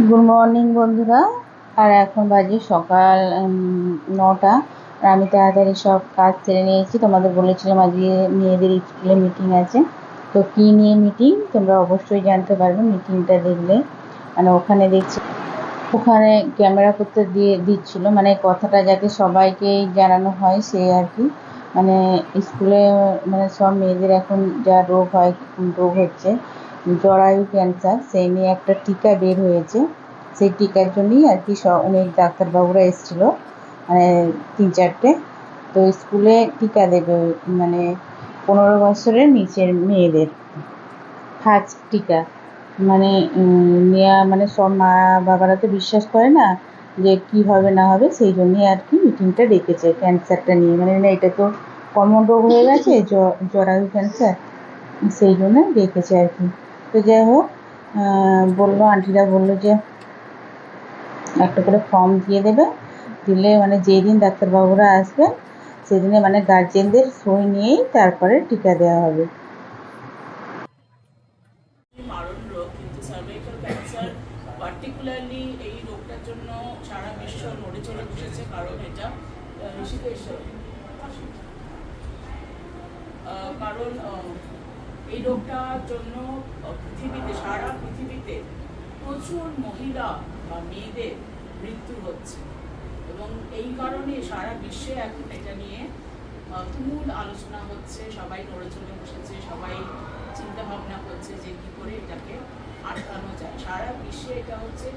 Good morning বন্ধুরা। আর এখন বাজে সকাল নটা। আর আমি তাড়াতাড়ি সব কাজ সেরে নিয়েছি। তোমাদের বলেছিলাম আজকে মেয়েদের স্কুলে মিটিং আছে। তো কী নিয়ে মিটিং তোমরা অবশ্যই জানতে পারবে মিটিংটা দেখলে। মানে ওখানে দেখছি, ওখানে ক্যামেরা করতে দিয়ে দিচ্ছিল। মানে কথাটা যাতে সবাইকে জানানো হয়, সে আর কি। মানে স্কুলে মানে সব মেয়েদের এখন যা রোগ হয়, রোগ হচ্ছে। জরায়ু ক্যান্সার সেই নিয়ে একটা টিকা বের হয়েছে। সেই টিকার জন্যই আর কি সব অনেক ডাক্তারবাবুরা এসেছিল মানে তিন চারটে। তো স্কুলে টিকা দেবে মানে পনেরো বছরের নিচের মেয়েদের ফার্স্ট টিকা। মানে নেওয়া মানে সব মা বাবারা তো বিশ্বাস করে না যে কী হবে, না হবে, সেই জন্যই আর কি মিটিংটা ডেকেছে ক্যান্সারটা নিয়ে। মানে না, এটা তো কমন রোগ হয়ে গেছে জরায়ু ক্যান্সার, সেই জন্য ডেকেছে আর কি। তো যাই হোক বলল, আন্টিরা বলল যে একটা করে ফর্ম দিয়ে দেবে। দিলে মানে যেই দিন ডাক্তারবাবুরা আসবেন, সেদিনে মানে গার্জেনদের সই নিয়েই তারপরে টিকা দেওয়া হবে মারণ রোগ কিন্তু সার্ভাইকাল ক্যান্সার পার্টিকুলারলি এই রোগটার জন্য সারা বিশ্ব নড়ে চড়ে বসেছে কারণ এটা আহ, ঋষিকেশ আহ, কারণ আহ, এই রোগটার জন্য পৃথিবীতে, সারা পৃথিবীতে প্রচুর মহিলা বা মেয়েদের মৃত্যু হচ্ছে। এবং এই কারণে সারা বিশ্বে এখন এটা নিয়ে তুমুল আলোচনা হচ্ছে, সবাই নড়ে চড়ে বসেছে, সবাই চিন্তা ভাবনা করছে যে কি করে এটাকে আটকানো যায়। সারা বিশ্বে এটা হচ্ছে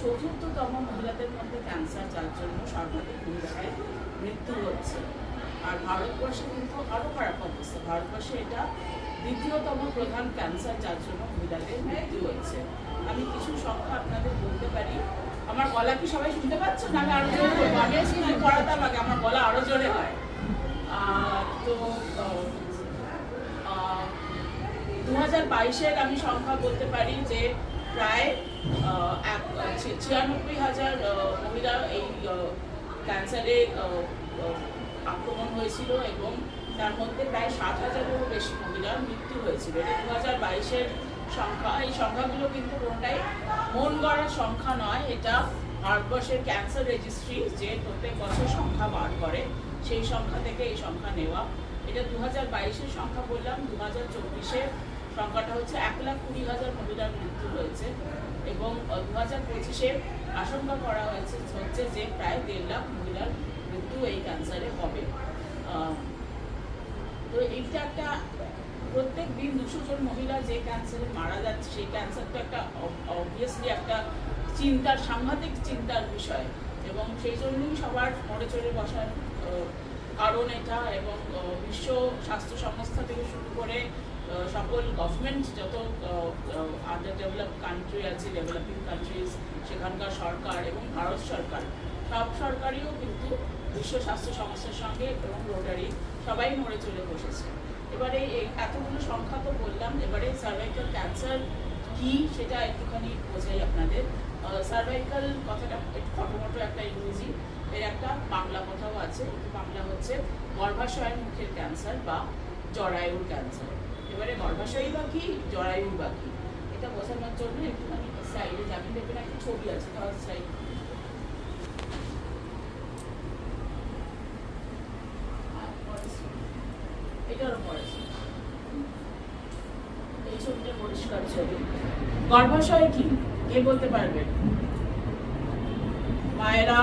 চতুর্থতম মহিলাদের মধ্যে ক্যান্সার যার জন্য সর্বাধিক মহিলাদের মৃত্যু হচ্ছে। আর ভারতবর্ষে কিন্তু আরও খারাপ অবস্থা। ভারতবর্ষে এটা দ্বিতীয়তম প্রধান ক্যান্সার যার জন্য মহিলাদের মৃত্যু হচ্ছে আমি কিছু সংখ্যা আপনাদের বলতে পারি। আমার গলা কি সবাই শুনতে পাচ্ছ? না, আমি আরও জোরে আমি আমার গলা আরও জোরে হয়। তো দু হাজার বাইশের আমি সংখ্যা বলতে পারি যে প্রায় ছিয়ানব্বই হাজার মহিলা এই ক্যান্সারে আক্রমণ হয়েছিল এবং তার মধ্যে প্রায় সাত হাজারেরও বেশি মহিলার মৃত্যু হয়েছিল। দু হাজার বাইশের সংখ্যা। এই সংখ্যাগুলো কিন্তু কোনোটাই মন গড়ার সংখ্যা নয়। এটা ভারতবর্ষের ক্যান্সার রেজিস্ট্রি, যে প্রত্যেক বছর সংখ্যা বার করে, সেই সংখ্যা থেকে এই সংখ্যা নেওয়া। এটা দু হাজার বাইশের সংখ্যা বললাম। দু হাজার চব্বিশের সংখ্যাটা হচ্ছে এক লাখ কুড়ি হাজার মহিলার মৃত্যু হয়েছে। এবং দু হাজার পঁচিশে আশঙ্কা করা হয়েছে, হচ্ছে যে প্রায় দেড় লাখ মহিলার মৃত্যু এই ক্যান্সারে হবে। এইটা একটা প্রত্যেক দিন দুশো জন মহিলা যে ক্যান্সারে মারা যাচ্ছে, সেই ক্যান্সার তো একটা অবভিয়াসলি একটা চিন্তার, সাংঘাতিক চিন্তার বিষয়। এবং সেই জন্যই সবার মরে চড়ে বসার কারণ এটা এবং বিশ্ব স্বাস্থ্য সংস্থা থেকে শুরু করে সকল গভর্নমেন্ট যত আন্ডার ডেভেলপ কান্ট্রি আছে ডেভেলপিং কান্ট্রিজ সেখানকার সরকার এবং ভারত সরকার, সব সরকারিও কিন্তু বিশ্ব স্বাস্থ্য সংস্থার সঙ্গে এবং রোটারি সবাই মরে চলে বসেছে। এবারে এতগুলো সংখ্যা তো বললাম, এবারে সার্ভাইকাল ক্যান্সার কি সেটা একটুখানি বোঝাই আপনাদের। সার্ভাইকাল কথাটা একটু ফটোমটো একটা ইংরেজি, এর একটা বাংলা কথাও আছে বাংলা হচ্ছে গর্ভাশয়ের মুখের ক্যান্সার বা জরায়ুর ক্যান্সার এবারে গর্ভাশয়ই বা কি জরায়ু বা কি, এটা বোঝানোর জন্য একটুখানি সাইডে যাবেন, দেখবেন একটা ছবি আছে ফার্স্ট সাইড পরিষ্কার ছবি। গর্ভাশয় কি? কে বলতে পারবেন মায়েরা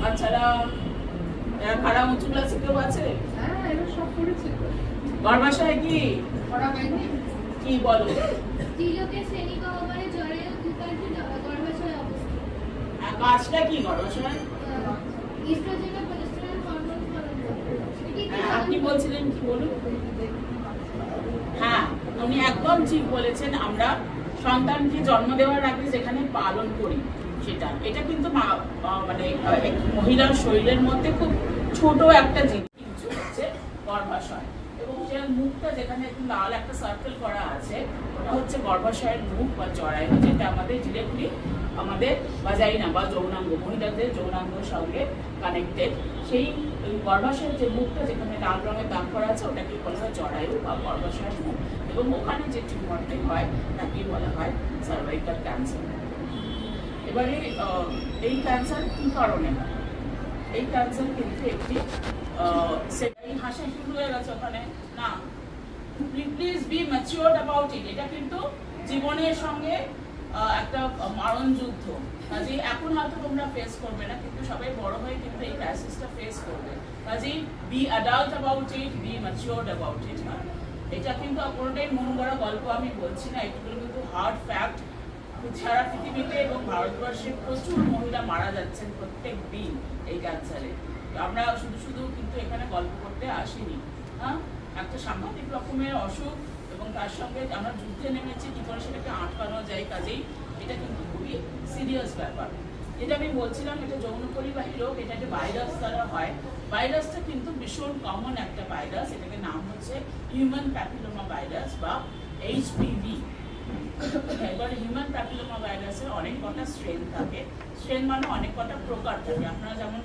বাচ্চারা খারাপ উঁচু ক্লাসে কেউ আছে? হ্যাঁ গর্ভাশয় কি? কি বলো? কাজটা কি গর্ভাশয়? হ্যাঁ, আপনি বলছিলেন কি বলুন? উনি একদম ঠিক বলেছেন, আমরা সন্তানকে জন্ম দেওয়ার আগে যেখানে পালন করি সেটা। এটা কিন্তু মানে মহিলার শরীরের মধ্যে খুব ছোট একটা জিনিস হচ্ছে গর্ভাশয়। এবং যে মুখটা যেখানে একটু লাল একটা সার্কেল করা আছে, ওটা হচ্ছে গর্ভাশয়ের মুখ বা জরায়ু যেটা আমাদের ডিরেক্টলি আমাদের বাজাইনা বা যৌনাঙ্গ, মহিলাদের যৌনাঙ্গের সঙ্গে কানেক্টেড সেই গর্ভাশয়ের যে মুখটা যেখানে লাল রঙের দাগ করা আছে, ওটাকে বলা হয় জরায়ু বা গর্ভাশয়ের মুখ। এবং ওখানে যে টিউমারটি হয়, তাকেই বলা হয় সার্ভাইকাল ক্যান্সার এবারে এই ক্যান্সার কী কারণে হয়? এই ক্যান্সার কিন্তু একটি সেটাই হাসি শুরু হয়ে গেছে ওখানে। না প্লিজ বি অ্যাবাউট ইট এটা কিন্তু জীবনের সঙ্গে একটা মারণ যুদ্ধ। কাজে এখন হয়তো তোমরা ফেস করবে না, কিন্তু সবাই বড় হয়ে কিন্তু এই ক্রাইসিসটা ফেস করবে। কাজে be adult about it be matured about it এটা কিন্তু কোনোটাই মন গড়া গল্প, আমি বলছি না, এগুলো কিন্তু হার্ড ফ্যাক্ট সারা পৃথিবীতে এবং ভারতবর্ষে প্রচুর মহিলা মারা যাচ্ছেন প্রত্যেক দিন এই ক্যান্সারে আমরা শুধু শুধু কিন্তু এখানে গল্প করতে আসিনি হ্যাঁ? একটা সাংঘাতিক রকমের অসুখ এবং তার সঙ্গে আমরা যুদ্ধে নেমেছি, কি করে সেটাকে আটকানো যায় কাজেই, এটা কিন্তু খুবই সিরিয়াস ব্যাপার। যেটা আমি বলছিলাম, এটা যৌন পরিবাহী রোগ এটা একটা ভাইরাস দ্বারা হয়। ভাইরাসটা কিন্তু ভীষণ কমন একটা ভাইরাস এটাকে নাম হচ্ছে হিউম্যান প্যাপিলোমা ভাইরাস বা এইচপিভি এবার হিউম্যান প্যাপিলোমা ভাইরাসের অনেক কটা স্ট্রেন থাকে। স্ট্রেন মানে অনেক কটা প্রকার থাকে। আপনারা যেমন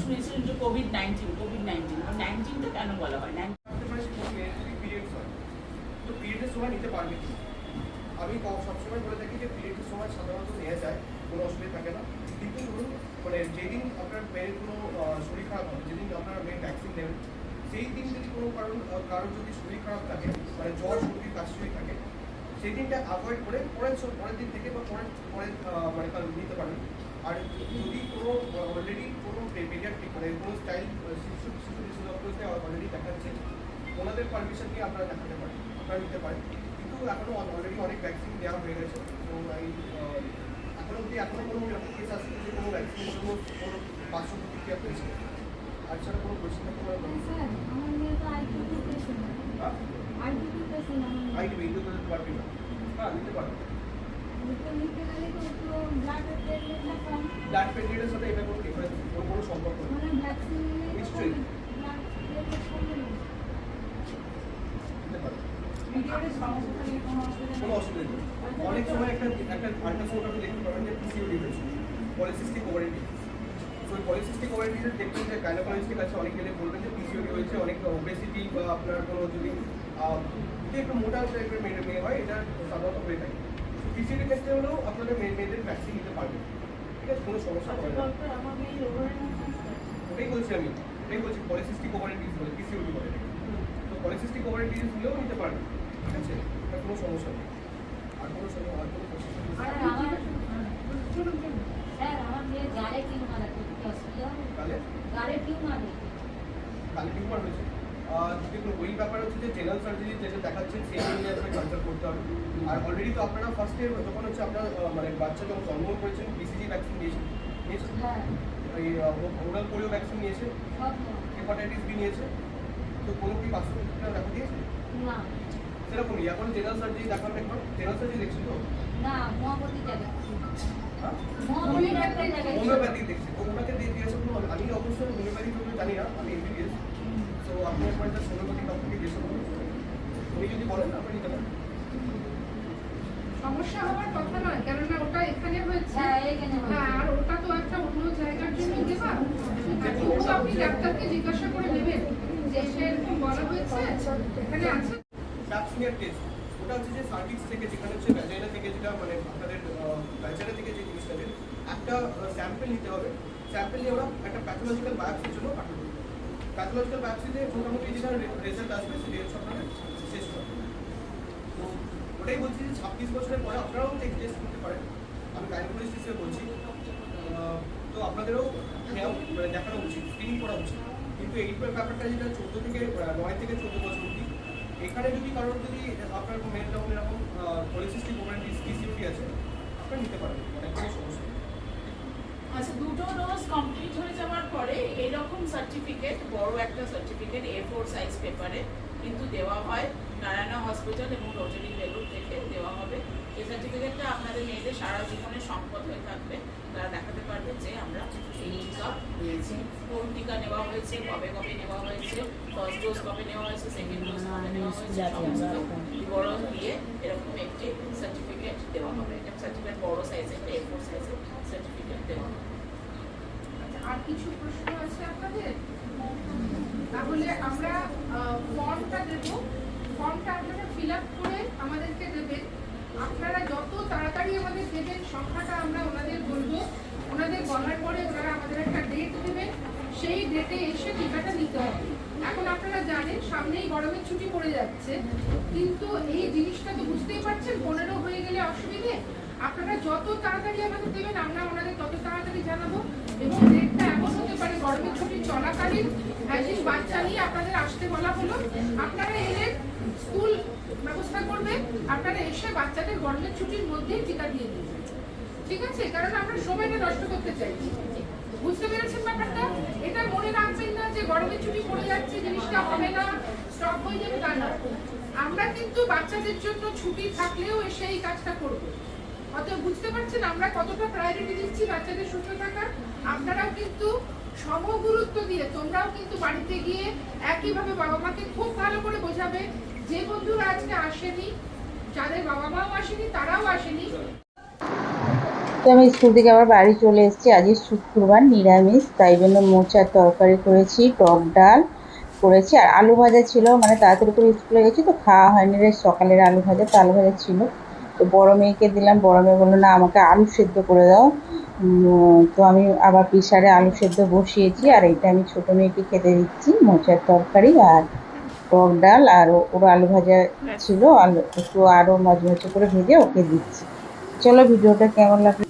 শুনেছিলেন যে কোভিড নাইন্টিন কোভিড নাইন্টিন নাইন্টিনটা কেন বলা হয়? 19 ভাবতে পারিস কোন মেয়ের যদি পিরিয়ডস তো পিরিয়ডের সময় নিতে পারবে আমি সবসময় বলে থাকি যে পিরিয়ডের সময় সাধারণত নেওয়া যায়। কোনো অসুবিধা থাকে না। কিন্তু ধরুন মানে যেদিন আপনার মেয়ের কোনো শরীর খারাপ হবে, যেদিন আপনার মেয়ে ভ্যাকসিন নেবেন, সেই দিন যদি কোনো কারণ কারোর যদি শরীর খারাপ থাকে মানে জ্বর, সর্দি, কাশি থাকে, সেই দিনটা অ্যাভয়েড করে পরের পরের দিন থেকে বা পরের পরের মানে কারণ নিতে পারেন। আর যদি কোনো অলরেডি কোনো পেডিয়াট্রিক মানে কোনো স্টাইল শিশু শিশু ডক্টরকে অলরেডি দেখাচ্ছে, ওনাদের পারমিশন নিয়ে আপনারা দেখাতে পারেন, আপনারা নিতে পারেন। কিন্তু এখনও অলরেডি অনেক ভ্যাকসিন দেওয়া হয়ে গেছে, তো এই এখনও কোনো কেস আসছে যে কোনো ভ্যাকসিনের জন্য কোনো পার্শ্ব প্রতিক্রিয়া পেয়েছে আর ছাড়া কোনো কোশ্চেন থাকতে পারে স্যার আমার মেয়ে তো দিতে পারবি না। হ্যাঁ নিতে পারবে ব্লাড প্লেটলেটের সাথে এটা কোনো ডিফারেন্স কোনো কোনো সম্পর্ক নেই। মানে নিশ্চয়ই। নিতে পারবে। সমস্যা কোনো অসুবিধা কোনো অসুবিধা নেই। অনেক সময় একটা একটা আল্ট্রাসাউন্ড আপনি দেখতে পাবেন যে পিসিওডি হয়েছে polycystic ovary disease so polycystic ovary disease দেখবেন যে গাইনোকোলজিস্টের কাছে অনেক গেলে বলবেন যে পিসিওডি হয়েছে অনেক ওবেসিটি বা আপনার কোনো যদি একটু মোটা টাইপের মেয়ে মেয়ে হয় এটা সাধারণত হয়ে থাকে। পিসিওডি ক্ষেত্রে হলেও আপনাদের মেয়ে মেয়েদের ভ্যাকসিন নিতে পারবেন। ঠিক আছে? কোনো সমস্যা হবে না। ওভারের ওটাই বলছি আমি ওটাই বলছি পলিসিস্টিক ওভারি ডিজিজ বলে পিসিওডি বলে। তো পলিসিস্টিক ওভারি ডিজিজ হলেও নিতে পারবেন। ঠিক আছে? এটা কোনো সমস্যা নেই। ওই ব্যাপার হচ্ছে যে জেনারেল সার্জারি যেটা দেখাচ্ছেন সেই নিয়ে আপনাকে কনসাল্ট করতে হবে আর অলরেডি তো আপনারা ফার্স্টে যখন হচ্ছে আপনার মানে বাচ্চা যখন জন্মগ্রহণ করেছেন বিসিজি ভ্যাকসিন নিয়েছেন হ্যাঁ ওরাল পোলিও ভ্যাকসিন নিয়েছে। হেপাটাইটিস বি তো কোনো কি প্রতিক্রিয়া দেখা দিয়েছে না সেরকমই এখন জেনারেল সার্জারি দেখাবেন একবার। জেনারেল সার্জারি দেখছেন তো? না মহাপতি যাবে হ্যাঁ? যাবে হোমিওপ্যাথি দেখছি। তো দিয়ে দিয়েছে আমি অবশ্যই হোমিওপ্যাথি তো জানি না আমি এমবিবিএস তো আপনি একবার জাস্ট হোমিওপ্যাথি ডক্টরকে জিজ্ঞেস উনি যদি বলেন আপনি নিতে পারেন। সমস্যা হওয়ার কথা নয় কেননা ওটা এখানে হয়েছে। হ্যাঁ এখানে। হ্যাঁ আর ওটা তো একটা অন্য জায়গার জন্য দেবা আপনি ডাক্তারকে জিজ্ঞাসা করে নেবেন যে সে এরকম বলা হয়েছে। এখানে আছে। প্যাপসমিয়ার টেস্ট ওটা হচ্ছে যে সার্ভিক্স থেকে যেখানে হচ্ছে ভ্যাজাইনা থেকে যেটা মানে আপনাদের ভ্যাজাইনা থেকে যে জিনিসটা যে একটা স্যাম্পল নিতে হবে। স্যাম্পল নিয়ে ওরা একটা প্যাথোলজিক্যাল বায়োপসির জন্য পাঠাবে। প্যাথোলজিক্যাল বায়োপসিতে মোটামুটি যেটা রেজাল্ট আসবে সেটা হচ্ছে আপনাদের শেষ হবে। তো ওটাই বলছি যে ছাব্বিশ বছরের পরে আপনারাও টেস্ট করতে পারেন। আমি গাইনোকোলজিস্ট হিসেবে বলছি। তো আপনাদেরও মানে দেখানো উচিত স্ক্রিনিং করা উচিত। কিন্তু এই ব্যাপারটা যেটা চোদ্দ থেকে নয় থেকে চোদ্দ বছর অবধি এখানে যদি কারোর যদি আপনার মেয়ের যখন এরকম পলিসিস্টিক ওভার ডিসিউটি আছে, আপনারা নিতে পারেন অনেক কোনো সমস্যা। আচ্ছা দুটো ডোজ কমপ্লিট হয়ে যাওয়ার পরে এরকম সার্টিফিকেট বড় একটা সার্টিফিকেট এ ফোর সাইজ পেপারে কিন্তু দেওয়া হয়। নারায়ণা হসপিটাল এবং রোটারি বেলুর থেকে দেওয়া হবে। এই সার্টিফিকেটটা আপনাদের মেয়েদের সারা জীবনের সম্পদ হয়ে থাকবে। তারা দেখাতে পারবে যে আমরা এই টিকা নিয়েছি কোন টিকা নেওয়া হয়েছে কবে কবে নেওয়া হয়েছে ফার্স্ট ডোজ কবে নেওয়া হয়েছে সেকেন্ড ডোজ কবে নেওয়া হয়েছে সমস্ত বিবরণ দিয়ে এরকম একটি সার্টিফিকেট দেওয়া হবে। এটা সার্টিফিকেট বড় সাইজের এ ফোর সাইজের সার্টিফিকেট দেওয়া হবে। আচ্ছা, আর কিছু প্রশ্ন আছে আপনাদের? তাহলে আমরা ফর্মটা দেব। ফর্মটা আপনারা ফিল আপ করে আমাদেরকে দেবেন। আপনারা যত তাড়াতাড়ি আমাদের দেবেন, সংখ্যাটা আমরা ওনাদের বলব। ওনাদের বলার পরে ওনারা আমাদের একটা ডেট দেবেন। সেই ডেটে এসে টিকাটা নিতে হবে। এখন আপনারা জানেন, সামনেই গরমের ছুটি পড়ে যাচ্ছে। কিন্তু এই জিনিসটা তো বুঝতেই পারছেন, পনেরো হয়ে গেলে অসুবিধে। আপনারা যত তাড়াতাড়ি আমাদের দেবেন, আমরা ওনাদের তত তাড়াতাড়ি জানাব। এবং ডেটটা এমন হতে পারে, গরমের ছুটি চলাকালীন। একদিন বাচ্চা নিয়ে আপনাদের আসতে বলা হলো। আপনারা এলে স্কুল ব্যবস্থা করবে, আপনারা এসে বাচ্চাদের গরমের ছুটির মধ্যেই টিকা দিয়ে দিন। ঠিক আছে? কারণ আমরা সময়টা নষ্ট করতে চাইছি। বুঝতে পেরেছেন ব্যাপারটা? এটা মনে রাখবেন না যে গরমের ছুটি পড়ে যাচ্ছে, জিনিসটা হবে না স্টপ হয়ে যাবে, তা না আমরা কিন্তু বাচ্চাদের জন্য ছুটি থাকলেও এসে এই কাজটা করব। অতএব বুঝতে পারছেন আমরা কতটা প্রায়োরিটি দিচ্ছি বাচ্চাদের সুস্থ থাকা আপনারাও কিন্তু সমগুরুত্ব দিয়ে তোমরাও কিন্তু বাড়িতে গিয়ে একইভাবে বাবা মাকে খুব ভালো করে বোঝাবে যে বন্ধুরা আজকে আসেনি, যাদের বাবা মাও আসেনি, তারাও আসেনি। তো আমি স্কুল থেকে আবার বাড়ি চলে এসেছি। আজকে শুক্রবার নিরামিষ, তাই জন্য মোচার তরকারি করেছি, টক ডাল করেছি, আর আলু ভাজা ছিল। মানে তাড়াতাড়ি করে স্কুলে গেছি তো খাওয়া হয়নি রে। সকালের আলু ভাজা তো আলু ভাজা ছিল। তো বড় মেয়েকে দিলাম। বড় মেয়ে বলল, না, আমাকে আলু সেদ্ধ করে দাও। তো আমি আবার প্রেশারে আলু সেদ্ধ বসিয়েছি, আর এটা আমি ছোটো মেয়েকে খেতে দিচ্ছি, মোচার তরকারি। আর টক ডাল আর ওর আলু ভাজা ছিল আলু একটু আরও মজমচে করে ভেজে ওকে দিচ্ছি। চলো ভিডিওটা কেমন লাগল